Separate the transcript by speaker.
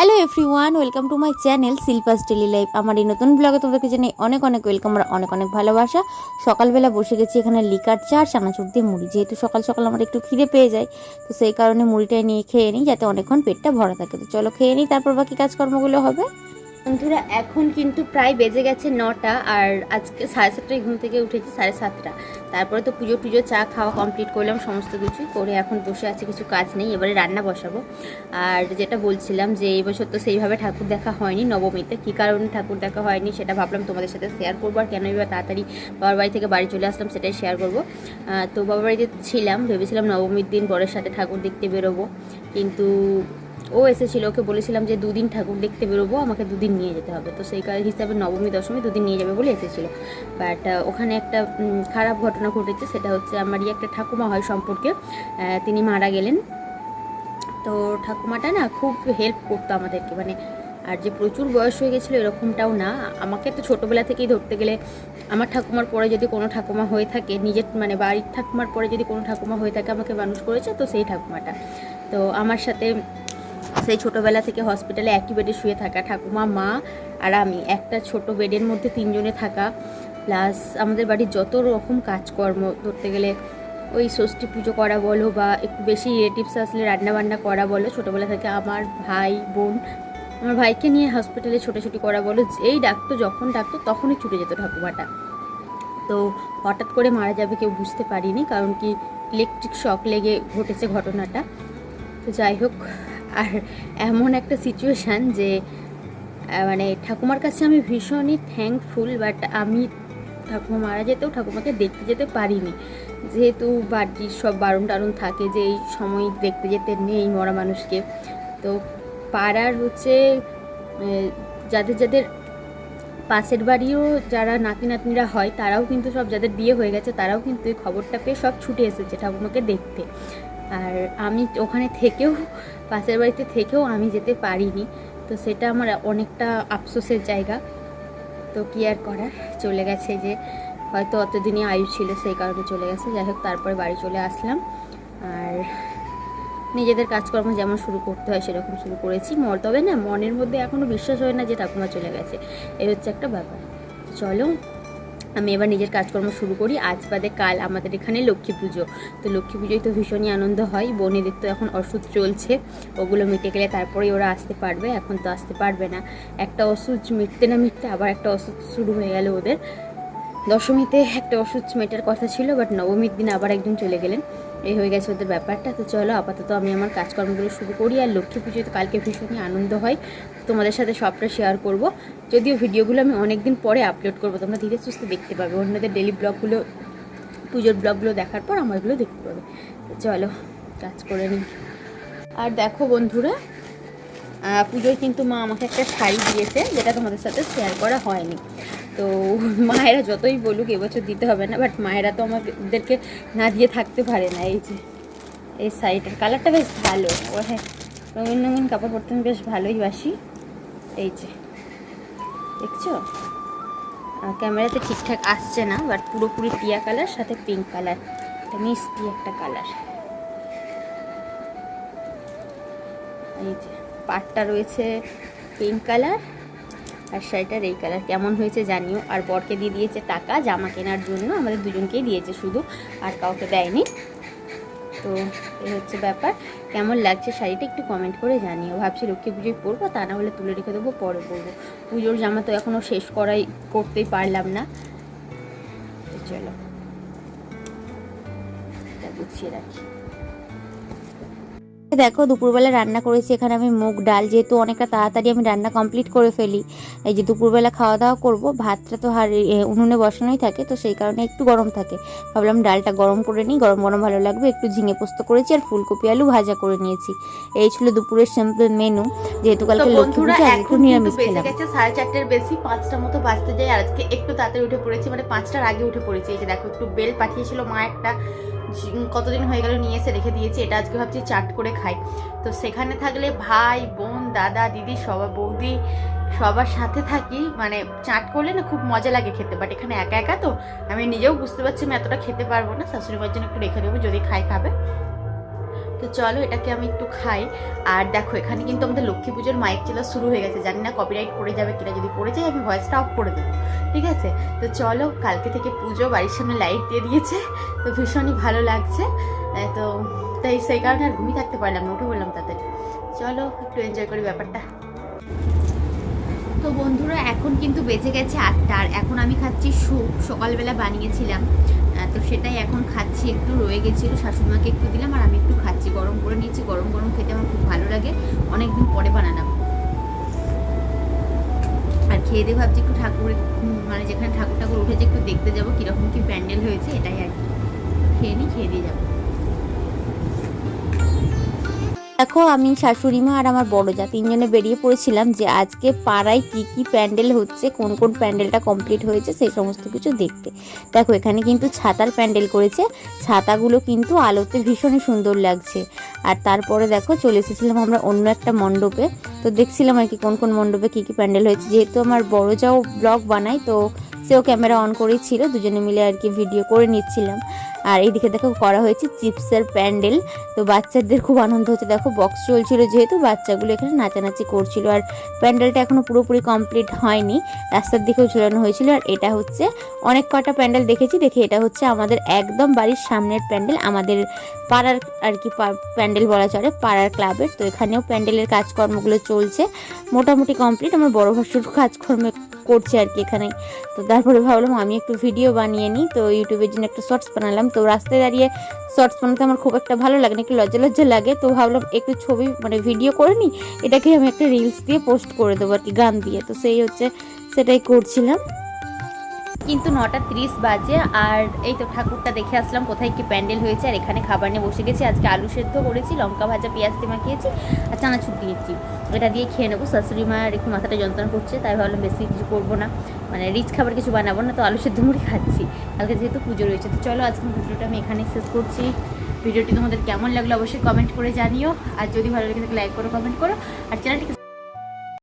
Speaker 1: Hello everyone welcome to my channel Shilpa's daily life আমার এই নতুন ব্লগে তোমাদেরকে জানাই অনেক অনেক ওয়েলকাম আর অনেক অনেক ভালোবাসা। সকালবেলা বসে গেছি এখানে লিকার চা চানাচুর দিয়ে মুড়ি। যেহেতু সকাল সকাল আমার একটু খিদে পেয়ে যায়, তো সেই কারণে মুড়িটাই নিয়ে খেয়ে নিই যাতে অনেকক্ষণ পেটটা ভরা থাকে। তো চলো খেয়ে নিই, তারপর বাকি কাজকর্মগুলো হবে। বন্ধুরা, এখন কিন্তু প্রায় বেজে গেছে নটা আর আজকে সাড়ে সাতটায় ঘুম থেকে উঠেছি সাড়ে সাতটা। তারপরে তো পুজো টুজো, চা খাওয়া কমপ্লিট করলাম, সমস্ত কিছু করে এখন বসে আছে, কিছু কাজ নেই, এবারে রান্না বসাবো। আর যেটা বলছিলাম যে এই বছর তো সেইভাবে ঠাকুর দেখা হয়নি, নবমীতে কী কারণে ঠাকুর দেখা হয়নি সেটা ভাবলাম তোমাদের সাথে শেয়ার করব আর কেন এবার তাড়াতাড়ি বাবার বাড়ি থেকে বাড়ি চলে আসলাম সেটাই শেয়ার করব। তো বাবার বাড়িতে ছিলাম, ভেবেছিলাম নবমীর দিন বরের সাথে ঠাকুর দেখতে বেরোবো, কিন্তু ও এসেছিল, ওকে বলেছিলাম যে দুদিন ঠাকুর দেখতে বেরোবো, আমাকে দুদিন নিয়ে যেতে হবে। তো সেই কারণ হিসাবে নবমী, দশমী দুদিন নিয়ে যাবে বলে এসেছিল। বাট ওখানে একটা খারাপ ঘটনা ঘটেছে, সেটা হচ্ছে আমারই একটা ঠাকুমা হয় সম্পর্কে তিনি মারা গেলেন। তো ঠাকুমাটা না খুব হেল্প করতো আমাদেরকে মানে আর যে প্রচুর বয়স হয়ে গেছিল এরকমটাও না। আমাকে তো ছোটোবেলা থেকেই ধরতে গেলে আমার ঠাকুমার পরে যদি কোনো ঠাকুমা হয়ে থাকে, নিজের মানে বাড়ির ঠাকুমার পরে যদি কোনো ঠাকুমা হয়ে থাকে, আমাকে মানুষ করেছে, তো সেই ঠাকুমাটা। তো আমার সাথে সেই ছোটোবেলা থেকে হসপিটালে একই বেডে শুয়ে থাকা, ঠাকুমা, মা আর আমি। একটা ছোট বেডের মধ্যে তিনজনে থাকা। প্লাস আমাদের বাড়ির যত রকম কাজকর্ম, ধরতে গেলে ওই ষষ্ঠী পুজো করা বলো বা একটু বেশি রিলেটিভস আসলে রান্না বান্না করা বলো, ছোটোবেলা থেকে আমার ভাই, বোন, আমার ভাইকে নিয়ে হসপিটালে ছোটাছুটি করা বলো, যেই ডাকতো, যখন ডাকতো, তখনই ছুটে যেত ঠাকুমাটা। তো হঠাৎ করে মারা যাবে কেউ বুঝতে পারিনি, কারণ কি ইলেকট্রিক শক লেগে ঘটেছে ঘটনাটা। তো যাই হোক আর এমন একটা সিচুয়েশান যে মানে ঠাকুমার কাছে আমি ভীষণই থ্যাঙ্কফুল বাট আমি ঠাকুমা মারা যেতেও ঠাকুমাকে দেখতে যেতে পারিনি। যেহেতু বাড়ির সব বারণ টারণ থাকে যে, এই সময় দেখতে যেতে নেই মরা মানুষকে। তো পাড়ার হচ্ছে যাদের যাদের পাশের বাড়িও যারা নাতি নাতনিরা হয়, তারাও কিন্তু সব যাদের বিয়ে হয়ে গেছে, তারাও কিন্তু এই খবরটা পেয়ে সব ছুটে এসেছে ঠাকুমাকে দেখতে। আর আমি ওখানে থেকেও, পাশের বাড়িতে থেকেও আমি যেতে পারিনি। তো সেটা আমার অনেকটা আফসোসের জায়গা। তো কি আর করার? চলে গেছে যে, হয়তো অতদিনই আয়ু ছিল, সেই কারণে চলে গেছে। যাই হোক, তারপরে বাড়ি চলে আসলাম। আর নিজেদের কাজকর্ম যেমন শুরু করতে হয়, সেরকম শুরু করেছি। মর তবে না, মনের মধ্যে এখনও বিশ্বাস হয় না যে ঠাকুমা চলে গেছে। এই হচ্ছে একটা ব্যাপার। চলো আমি এবার নিজের কাজকর্ম শুরু করি। আজ বাদে কাল আমাদের এখানে লক্ষ্মী পুজো। তো লক্ষ্মী পুজোয় তো ভীষণই আনন্দ হয়। বোনেদের তো এখন ওষুধ চলছে। ওগুলো মিটে গেলে তারপরেই ওরা আসতে পারবে। এখন তো আসতে পারবে না। একটা ওষুধ মিটতে না মিটতে আবার একটা ওষুধ শুরু হয়ে গেল ওদের। দশমীতে একটা ওষুধ মেটার কথা ছিল, বাট নবমীর দিন আবার একজন চলে গেলেন। এই হয়ে গেছে ওদের ব্যাপারটা। তো চলো আপাতত আমি আমার কাজকর্মগুলো শুরু করি আর লক্ষ্মী পুজোয় তো কালকে ভীষণই আনন্দ হয়। তোমাদের সাথে সবটা শেয়ার করব। যদিও ভিডিওগুলো আমি অনেক দিন পরে আপলোড করব, তোমরা ধীরে সুস্থে দেখতে পাবে। অন্যদের ডেলি ব্লগগুলো পুজোর ব্লগগুলো দেখার পর আমারগুলো দেখতে পাবে। চলো, কাজ করে নিই। আর দেখো বন্ধুরা পুজোয় কিন্তু মা আমাকে একটা শাড়ি দিয়েছে, যেটা তোমাদের সাথে শেয়ার করা হয়নি। তো মায়েরা যতই বলুক এবছর দিতে হবে না বাট মায়েরা তো আমাদেরকে না দিয়ে থাকতে পারে না, এই যে, এই শাড়িটার কালারটা বেশ ভালো। ও হ্যাঁ রঙিন রঙিন কাপড় পরতে আমি বেশ ভালোই বাসি। এই যে, দেখছ? ক্যামেরাতে ঠিকঠাক আসছে না বাট পুরোপুরি টিয়া কালার সাথে পিঙ্ক কালার মিষ্টি একটা কালার এই যে, পাটটা রয়েছে পিঙ্ক কালার আর শাড়িটার এই কালার কেমন হয়েছে জানিও। আর বরকে দিয়ে দিয়েছে টাকা, জামা কেনার জন্য। আমাদের দুজনকেই দিয়েছে শুধু, আর কাউকে দেয়নি। তো এই হচ্ছে ব্যাপার। কেমন লাগছে শাড়িটা একটু কমেন্ট করে জানিও। ভাবছি লক্ষ্মী পুজোয় পরবো, তা না হলে তুলে রেখে দেবো, পরে পরবো। পুজোর জামা তো এখনও শেষ করাই, করতেই পারলাম না। চলো। গুছিয়ে রাখি। দেখো দুপুরবেলা রান্না করেছি এখানে আমি মুগ ডাল যেহেতু অনেকটা তাড়াতাড়ি আমি রান্না কমপ্লিট করে ফেলি। এই যে দুপুরবেলা খাওয়া দাওয়া করব ভাতটা তো হার উনুনে বসানোই থাকে তো সেই কারণে একটু গরম থাকে। ভাবলাম ডালটা গরম করে নিই গরম গরম ভালো লাগবে একটু ঝিঙে পোস্ত করেছি আর ফুলকপি আলু ভাজা করে নিয়েছি। এই ছিল দুপুরের সিম্পল মেনু যেহেতু কালকে লক্ষ্মী পুজো একটু নিরামিষ খেলাম।
Speaker 2: সাড়ে চারটের বেশি পাঁচটা মতো বাজতে যায় আজকে একটু তাড়াতাড়ি উঠে পড়েছি মানে পাঁচটার আগে উঠে পড়েছি। এই যে দেখো একটু বেল পাঠিয়েছিল মা একটা কতদিন হয়ে গেল নিয়ে এসে রেখে দিয়েছি, এটা আজকে ভাবছি চাট করে খাই। তো সেখানে থাকলে ভাই, বোন, দাদা, দিদি সবার বৌদি, সবার সাথে থাকি মানে চাট করলে না খুব মজা লাগে খেতে বাট এখানে একা একা তো, আমি নিজেও বুঝতে পারছি আমি এতটা খেতে পারব না শাশুড়ি মার জন্য একটু রেখে দেবো, যদি খাই খাবে।
Speaker 1: তো চলো এটাকে আমি একটু খাই। আর দেখো, এখানে কিন্তু আমাদের লক্ষ্মী পুজোর মাইক চলা শুরু হয়ে গেছে। জানি না কপিরাইট পড়ে যাবে কিনা, যদি পড়ে যায় আমি ভয়েসটা অফ করে দেবো। ঠিক আছে? তো চলো, কালকে থেকে পুজো, বাড়ির সামনে লাইট দিয়ে দিয়েছে। তো ভীষণই ভালো লাগছে। তো তাই সেই কারণে আর ঘুমিয়ে থাকতে পারলাম না, উঠে বললাম তাদের চলো, একটু এনজয় করি ব্যাপারটা। তো বন্ধুরা, এখন কিন্তু বেঁচে গেছে আটটা আর এখন আমি খাচ্ছি স্যুপ। সকালবেলা বানিয়েছিলাম তো সেটাই এখন খাচ্ছি। একটু রয়ে গেছিল, শাশুড়িমাকে একটু দিলাম আর আমি একটু খাচ্ছি। গরম করে নিয়েছি, গরম গরম খেতে আমার খুব ভালো লাগে। অনেকদিন পরে বানালাম। আর খেয়ে দিয়ে ভাবছি একটু ঠাকুর মানে যেখানে ঠাকুর ঠাকুর উঠেছে একটু দেখতে যাব, কীরকম কি প্যান্ডেল হয়েছে, এটাই আর কি। খেয়ে নিই, খেয়ে দিয়ে যাব।
Speaker 2: দেখো, আমি শাশুড়ি মা আর আমার বড় যা, তিনজনে বেরিয়ে পড়েছিলাম যে আজকে পাড়ায় কি কি প্যান্ডেল হচ্ছে, কোন কোন প্যান্ডেলটা কমপ্লিট হয়েছে, সেই সমস্ত কিছু দেখতে। দেখো, এখানে কিন্তু ছাতার প্যান্ডেল করেছে, ছাতাগুলো কিন্তু আলোতে ভীষণই সুন্দর লাগছে। আর তারপরে দেখো, চলে এসেছিলাম আমরা অন্য একটা মণ্ডপে। তো দেখছিলাম আর কি কোন কোন মণ্ডপে কি কি প্যান্ডেল হয়েছে। যেহেতু আমার বড় যাও ব্লগ বানাই তো সেও ক্যামেরা অন করেই ছিল দুজনে মিলে আর কি ভিডিও করে নিচ্ছিলাম। আর এইদিকে দেখো করা হয়েছে চিপসের প্যান্ডেল। তো বাচ্চাদের খুব আনন্দ হচ্ছে। দেখো বক্স চলছিল যেহেতু, বাচ্চাগুলো এখানে নাচানাচি করছিল। আর প্যান্ডেলটা এখনও পুরোপুরি কমপ্লিট হয়নি। রাস্তার দিকেও ঝুলানো হয়েছিল। আর এটা হচ্ছে অনেক কটা প্যান্ডেল দেখেছি। দেখে এটা হচ্ছে আমাদের একদম বাড়ির সামনের প্যান্ডেল। আমাদের পাড়ার আর কি প্যান্ডেল বলা চলে, পাড়ার ক্লাবের। তো এখানেও প্যান্ডেলের কাজকর্মগুলো চলছে। মোটামুটি কমপ্লিট আমার বড় ভাসুর কাজকর্ম করছে আর কি এখানে। তো তারপরে ভাবলাম আমি একটু ভিডিও বানিয়ে নিই। তো ইউটিউবের জন্য একটা শর্টস বানালাম। তো রাস্তায় দাঁড়িয়ে শর্টস বানাতে আমার খুব একটা ভালো লাগে না, একটু লজ্জা লজ্জা লাগে। তো ভাবলাম একটু ছবি মানে ভিডিও করে নিই। এটাকে আমি একটা রিলস দিয়ে পোস্ট করে দেবো আর কি, গান দিয়ে। তো সেই হচ্ছে সেটাই করছিলাম। কিন্তু নটা ত্রিশ বাজে, আর এই তো ঠাকুরটা দেখে আসলাম কোথায় কি প্যান্ডেল হয়েছে, আর এখানে খাবার নিয়ে বসে গেছি। আজকে আলু সেদ্ধ করেছি, লঙ্কা ভাজা, পেঁয়াজ দিয়ে মাখিয়েছি আর চানাচুর দিয়েছি এটা দিয়ে খেয়ে নেব। শাশুড়ি মা আর একটু মাথাটা যন্ত্রণা করছে, তাই ভাবলাম বেশি কিছু করব না। মানে রিচ খাবার কিছু বানাবো না, তো আলু সেদ্ধ মুড়ি খাচ্ছি। কালকে যেহেতু পুজো রয়েছে, তো চলো আজকে ভিডিওটা আমি এখানেই শেষ করছি। ভিডিওটি তোমাদের কেমন লাগল অবশ্যই কমেন্ট করে জানিও। আর যদি ভালো লাগে তাহলে লাইক করো কমেন্ট করো। আর চ্যানেলটিকে